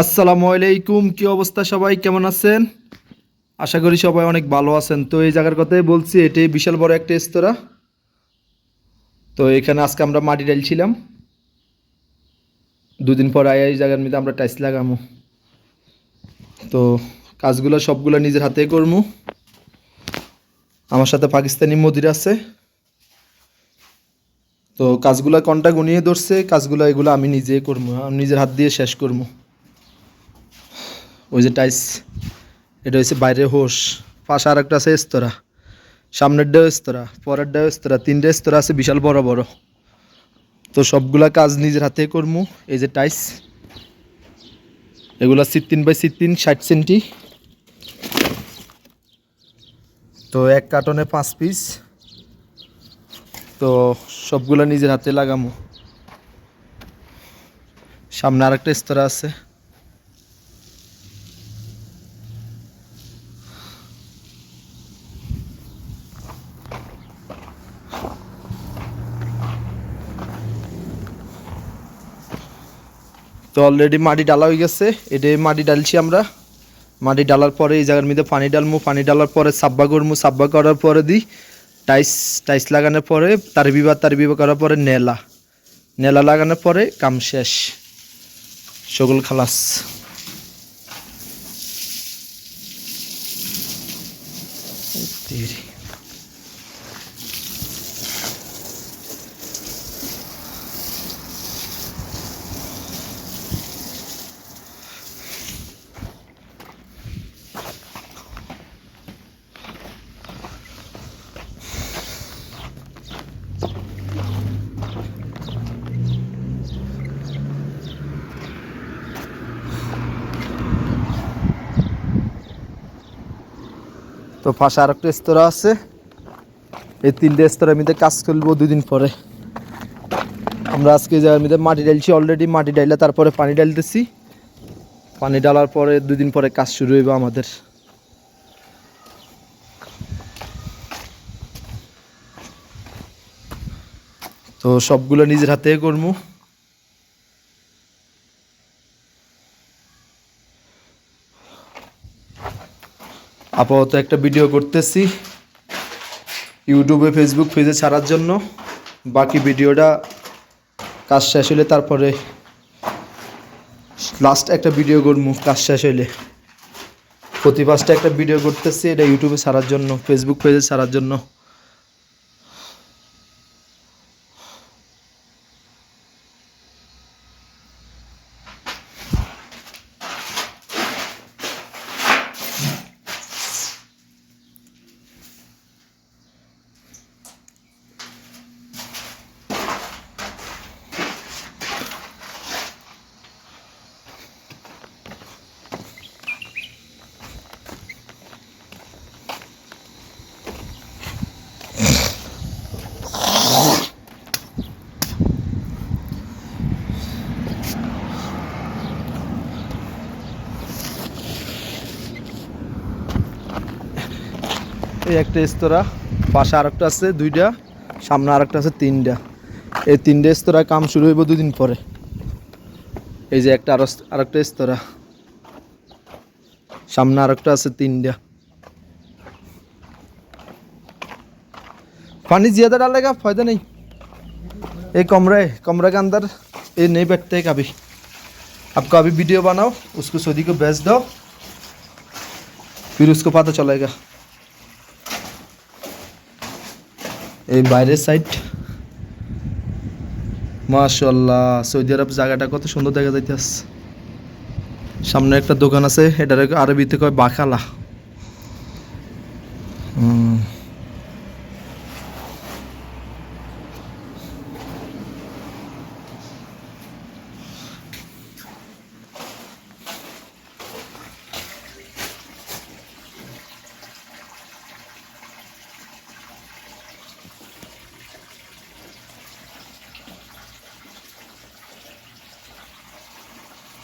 আসসালামু আলাইকুম, কি অবস্থা সবাই? কেমন আছেন? আশা করি সবাই অনেক ভালো আছেন। তো এই জায়গার কথাই বলছি এটি বিশাল বড় একটা রেস্তোরাঁ। তো এখানে আজকে আমরা মাটি ডালছিলাম দুদিন পর আয় এই জায়গার মধ্যে আমরা টাইস লাগামো। তো কাজগুলো সবগুলো নিজের হাতে করব আমার সাথে পাকিস্তানি মদির আছে। তো কাজগুলো কন্টা গুনিয়ে ধরছে, কাজগুলো এগুলো আমি নিজে করব নিজের হাত দিয়ে শেষ করব ওই যে টাইস, এটা হচ্ছে বাইরে হোস পাশে আর একটা আছে স্তরা সামনের ডেও স্তরা পরের ডেও স্তরা তিনটে স্তরা আছে, বিশাল বড় বড়। তো সবগুলা কাজ নিজের হাতে করব এই যে টাইস, এগুলা সিত্তিন বাই সিত্তিন ষাট সেন্টি। তো এক কার্টনে পাঁচ পিস। তো সবগুলা নিজের হাতে লাগামো। সামনে আরেকটা স্তরা আছে। তো অলরেডি মাটি ডালা হয়ে গেছে। এটা মাটি ডালছি আমরা। মাটি ডালার পরে এই জায়গার মধ্যে পানি ডালমু। পানি ডালার পরে সাব্বা করমু। সাব্বা করার পরে দিই টাইস টাইস লাগানোর পরে তার বিবাহ তার বিবাহ করার পরে নেলা। নেলা লাগানোর পরে কাম শেষ। সগল খালাস। তো পাশে আর একটা স্তরা আছে। এই তিনটে স্তরের মধ্যে কাজ করব দুদিন পরে। আমরা আজকে মধ্যে মাটি ডালছি অলরেডি মাটি ডাইলে তারপরে পানি ডালতেছি পানি ডালার পরে দুদিন পরে কাজ শুরু হইব আমাদের। তো সবগুলো নিজের হাতে করব আপাতত একটা ভিডিও করতেছি ইউটিউবে, ফেসবুক পেজে ছাড়ার জন্য। বাকি ভিডিওটা কাজ শেষ হলে তারপরে লাস্ট একটা ভিডিও করব কাজ শেষ হইলে। প্রতি একটা ভিডিও করতেছি, এটা ইউটিউবে ছাড়ার জন্য, ফেসবুক পেজে ছাড়ার জন্য। এই একটা স্তরা পাশে আরেকটা আছে দুইটা সামনে আরেকটা আছে তিনটা এই তিনটে স্তরা কাম শুরু হইব দুদিন পরে এই যে একটা আরো আরেকটা স্তরা সামনে আরেকটা আছে তিনটা पानी ज्यादा डालेगा फायदा नहीं ये कमरा है कमरा के अंदर ये नहीं बैठते हैं कभी आपका अभी वीडियो बनाओ उसको सऊदी को बेच दो फिर उसको पता चलेगा এই বাইরের সাইড মাশাল্লাহ সৌদি আরব জায়গাটা কত সুন্দর দেখা যাইতে সামনে একটা দোকান আছে, এটার আরবিতে কয় বাকালা।